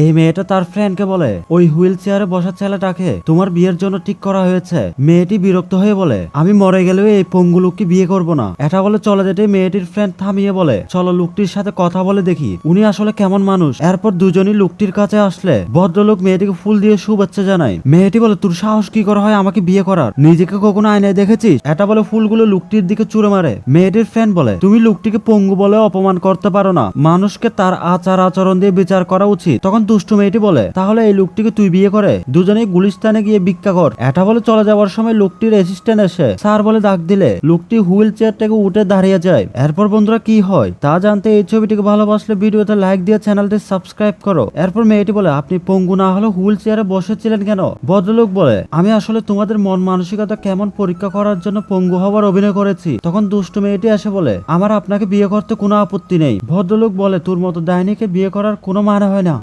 এই মেয়েটা তার ফ্রেন্ডকে বলে, ওই হুইল চেয়ারে বসা ছেলেটাকে তোমার বিয়ের জন্য ঠিক করা হয়েছে। মেয়েটি বিরক্ত হয়ে বলে, আমি মরে গেলেও এই পঙ্গু লোককে বিয়ে করব না। এটা বলে চলে যেতে মেয়েটির ফ্রেন্ড থামিয়ে বলে, চলো লোকটির সাথে কথা বলে দেখি, উনি আসলে কেমন মানুষ? এরপর দুজনই লোকটির কাছে আসলে ভদ্রলোক মেয়েটিকে ফুল দিয়ে শুভেচ্ছা জানায়। মেয়েটি বলে, তোর সাহস কি করা হয় আমাকে বিয়ে করার? নিজেকে কখনো আয়নায় দেখেছিস? এটা বলে ফুলগুলো লোকটির দিকে চুরে মারে। মেয়েটির ফ্রেন্ড বলে, তুমি লোকটিকে পঙ্গু বলে অপমান করতে পারো না। মানুষকে তার আচার আচরণ দিয়ে বিচার করা উচিত। তখন দুষ্টু মেয়েটি বলে, তাহলে এই লোকটিকে তুই বিয়ে করে? দুজনেই গুলিস্তানে গিয়ে ভিক্ষা কর। এটা বলে চলে যাওয়ার সময় লোকটির অ্যাসিস্ট্যান্ট এসে স্যার বলে ডাক দিলে, লোকটি হুইল চেয়ার থেকে উঠে দাঁড়িয়ে যায়। এরপর বন্ধুরা কি হয়? তা জানতে এই ছবিটিকে ভালোবাসলে ভিডিওতে লাইক দিয়ে চ্যানেলটি সাবস্ক্রাইব করো। এরপর মেয়েটি বলে, আপনি পঙ্গু না হলে হুইল চেয়ারে বসেছিলেন কেন? ভদ্রলোক বলে, আমি আসলে তোমাদের মন মানসিকতা কেমন পরীক্ষা করার জন্য পঙ্গু হওয়ার অভিনয় করেছি। তখন দুষ্টু মেয়েটি এসে বলে, আমার আপনাকে বিয়ে করতে কোনো আপত্তি নেই। ভদ্রলোক বলে, তোর মতো ডাইনিকে বিয়ে করার কোনো মানে হয় না।